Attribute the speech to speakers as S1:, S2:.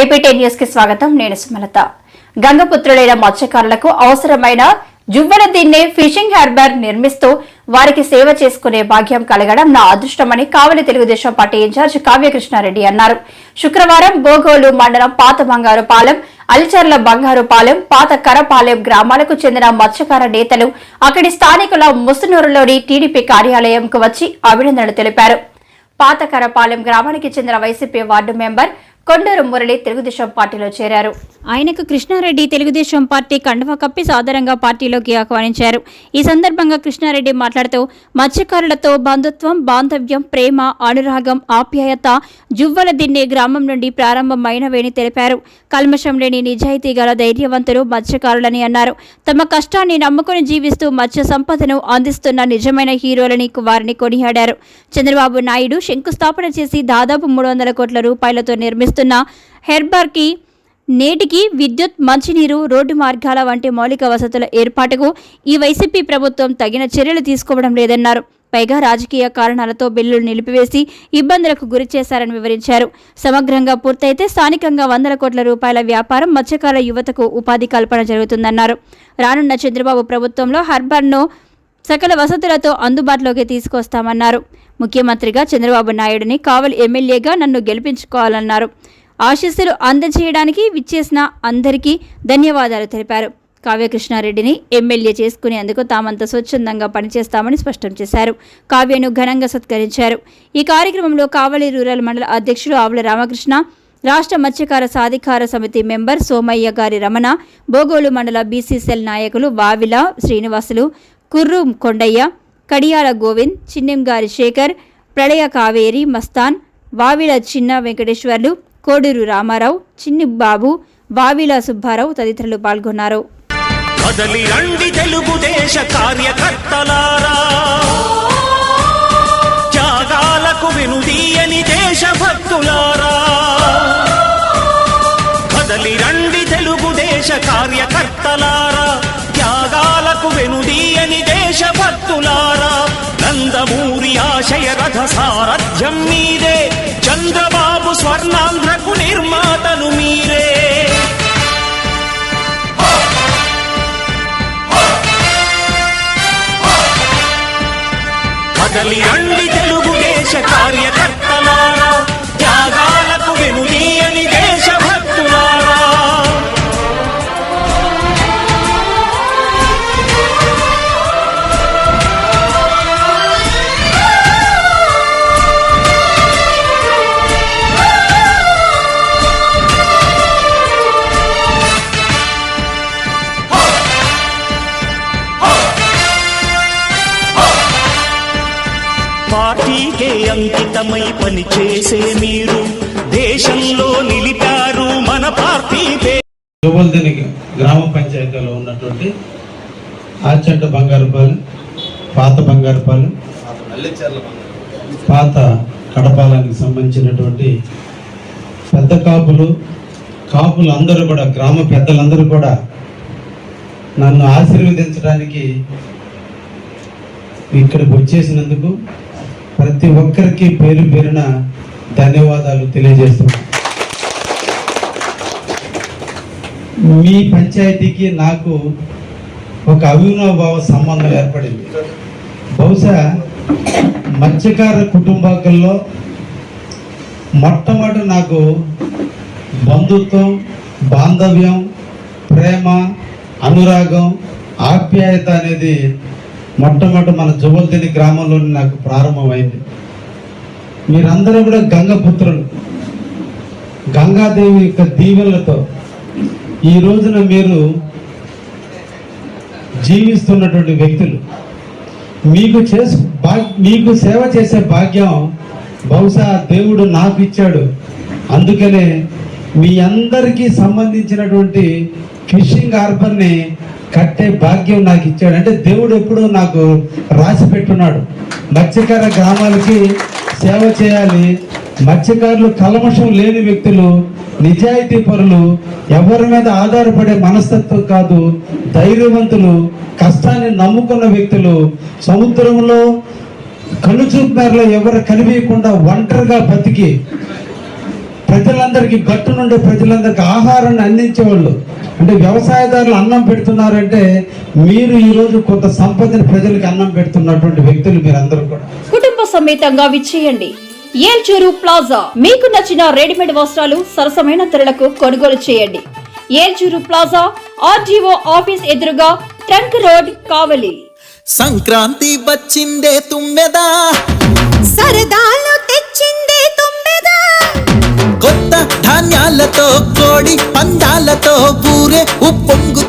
S1: APT న్యూస్కి స్వాగతం. నేను సుమలత. గంగపుత్రులైన మత్స్యకారులకు అవసరమైన జువ్వల దీన్నే ఫిషింగ్ హార్బర్ నిర్మిస్తూ వారికి సేవ చేసుకునే భాగ్యం కలగడం నా అదృష్టమని కావలి తెలుగుదేశం పార్టీ ఇన్ఛార్జ్ కావ్యకృష్ణారెడ్డి అన్నారు. శుక్రవారం బోగోలు మండలం పాత బంగారుపాలెం అలిచర్ల బంగారుపాలెం పాత కరపాలెం గ్రామాలకు చెందిన మత్స్యకార నేతలు అక్కడి స్థానికుల ముసునూరులోని టీడీపీ కార్యాలయంకు వచ్చి అభినందనలు తెలిపారు. పాతకరపాలెం గ్రామానికి చెందిన YCP ward member Konduru Murali Telugu Desam పార్టీలో చేరారు. ఆయనకు కృష్ణారెడ్డి తెలుగుదేశం పార్టీ కండవ కప్పి సాదరంగా పార్టీలోకి ఆహ్వానించారు. ఈ సందర్భంగా కృష్ణారెడ్డి మాట్లాడుతూ మత్స్యకారులతో బంధుత్వం బాంధవ్యం ప్రేమ అనురాగం ఆప్యాయత జువ్వల దిన్నే గ్రామం నుండి ప్రారంభమైనవేని తెలిపారు. కల్మషం లేని నిజాయితీ గల ధైర్యవంతులు మత్స్యకారులని అన్నారు. తమ కష్టాన్ని నమ్ముకుని జీవిస్తూ మత్స్య సంపదను అందిస్తున్న నిజమైన హీరోలని వారిని కొనియాడారు. చంద్రబాబు నాయుడు శంకుస్థాపన చేసి దాదాపు మూడు వందల కోట్ల రూపాయలతో నిర్మిస్తున్న హెర్బార్కి నేటికి విద్యుత్ మంచినీరు రోడ్డు మార్గాల వంటి మౌలిక వసతుల ఏర్పాటుకు ఈ వైసీపీ ప్రభుత్వం తగిన చర్యలు తీసుకోవడం లేదన్నారు. పైగా రాజకీయ కారణాలతో బిల్లులు నిలిపివేసి ఇబ్బందులకు గురి చేశారని వివరించారు. సమగ్రంగా పూర్తయితే స్థానికంగా వందల కోట్ల రూపాయల వ్యాపారం మత్స్యకార యువతకు ఉపాధి కల్పన జరుగుతుందన్నారు. రానున్న చంద్రబాబు ప్రభుత్వంలో హర్బర్ను సకల వసతులతో అందుబాటులోకి తీసుకొస్తామన్నారు. ముఖ్యమంత్రిగా చంద్రబాబు నాయుడిని కావలి ఎమ్మెల్యేగా నన్ను గెలిపించుకోవాలన్నారు. ఆశీస్సులు అందజేయడానికి విచ్చేసిన అందరికీ ధన్యవాదాలు తెలిపారు. కావ్యకృష్ణారెడ్డిని ఎమ్మెల్యే చేసుకునేందుకు తామంతా స్వచ్ఛందంగా పనిచేస్తామని స్పష్టం చేశారు. కావ్యను ఘనంగా సత్కరించారు. ఈ కార్యక్రమంలో కావలి రూరల్ మండల అధ్యక్షులు ఆవుల రామకృష్ణ రాష్ట్ర మత్స్యకార సాధికార సమితి మెంబర్ సోమయ్య గారి రమణ బోగోలు మండల బీసీసీఎల్ నాయకులు వావిల శ్రీనివాసులు కుర్రు కొండయ్య కడియాల గోవింద్ చిన్నెంగారి శేఖర్ ప్రళయ కావేరి మస్తాన్ వావిల చిన్న వెంకటేశ్వర్లు కోడూరు రామారావు చిన్ని బాబు వావిల సుబ్బారావు తదితరులు పాల్గొన్నారు.
S2: కదలి రండి తెలుగుదేశ కార్యకర్తలారా. త్యాగాలకు వెనుదీయని దేశభక్తులారా. కదలి రండి తెలుగుదేశ కార్యకర్తలారా. త్యాగాలకు వెనుదీయని దేశభక్తులారా. నందమూరి ఆశయ రథ సారథ్యం మీరే చంద్రబాబు స్వర్ణాంధ్రకు నిర్మాతలు మీరే. కదలి అండి తెలుగుదేశ కార్యకర్తలారా పార్టీకే అంకితమై పనిచేసే మీరు. దేశంలో నిలిపారు మన పార్టీ
S3: గ్రామ పంచాయతీలో ఉన్నటువంటి ఆచంట బంగారుపాలెం పాత బంగారుపాలెం పాత కడపాలానికి సంబంధించినటువంటి పెద్ద కాపులు కాపులు అందరూ కూడా గ్రామ పెద్దలందరూ కూడా నన్ను ఆశీర్వదించడానికి ఇక్కడికి వచ్చేసినందుకు ప్రతి ఒక్కరికి పేరు పేరున ధన్యవాదాలు తెలియజేస్తున్నాను మీ పంచాయతీకి నాకు ఒక అవినాభావ సంబంధం ఏర్పడింది. బహుశా మత్స్యకార కుటుంబాల్లో మొట్టమొదటి నాకు బంధుత్వం బాంధవ్యం ప్రేమ అనురాగం ఆప్యాయత అనేది మొట్టమొదటి మన జువల్దిని గ్రామంలోని నాకు ప్రారంభమైంది. మీరందరూ కూడా గంగపుత్రులు. గంగాదేవి యొక్క దీవెనలతో ఈ రోజున మీరు జీవిస్తున్నటువంటి వ్యక్తులు. మీకు చేసు మీకు సేవ చేసే భాగ్యం బహుశా దేవుడు నాకు ఇచ్చాడు. అందుకనే మీ అందరికీ సంబంధించినటువంటి ఫిషింగ్ హార్బర్ని కట్టే భాగ్యం నాకు ఇచ్చాడు. అంటే దేవుడు ఎప్పుడు నాకు రాసి పెట్టున్నాడు. మత్స్యకార గ్రామాలకి సేవ చేయాలి. మత్స్యకారులు కలమషం లేని వ్యక్తులు నిజాయితీ పరులు ఎవరి మీద ఆధారపడే మనస్తత్వం కాదు ధైర్యవంతులు కష్టాన్ని నమ్ముకున్న వ్యక్తులు సముద్రంలో కనుచూపు మేరలో ఎవరు కనిపించకుండా ఒంటరిగా బతికి ప్రజలందరికీ గట్టు నుండి ప్రజలందరికీ ఆహారాన్ని అందించే వాళ్ళు అంటే వ్యవసాయదారులు అన్నం పెడుతున్నారంటే మీరు ఈరోజు కొంత సంపదని ప్రజలకు అన్నం పెడుతున్నటువంటి వ్యక్తులు మీరందరూ కూడా.
S1: కుటుంబ సమేతంగా విచ్చేయండి. ఏల్చూరు ప్లాజా. మీకు నచ్చిన రెడీమేడ్ వస్త్రాలు సరసమైన ధరలకు కొనుగోలు చేయండి. ఏల్చూరు ప్లాజా ఆర్జీఓ ఆఫీస్ ఎదురుగా ట్రంక్ రోడ్ కావలి.
S4: సంక్రాంతి వచ్చిందే తుమ్మెదా?
S5: సరదాలు తెచ్చిందే తుమ్మెదా?
S4: కొత్త ధాన్యాలతో కోడి তবুরে উপঙ্গু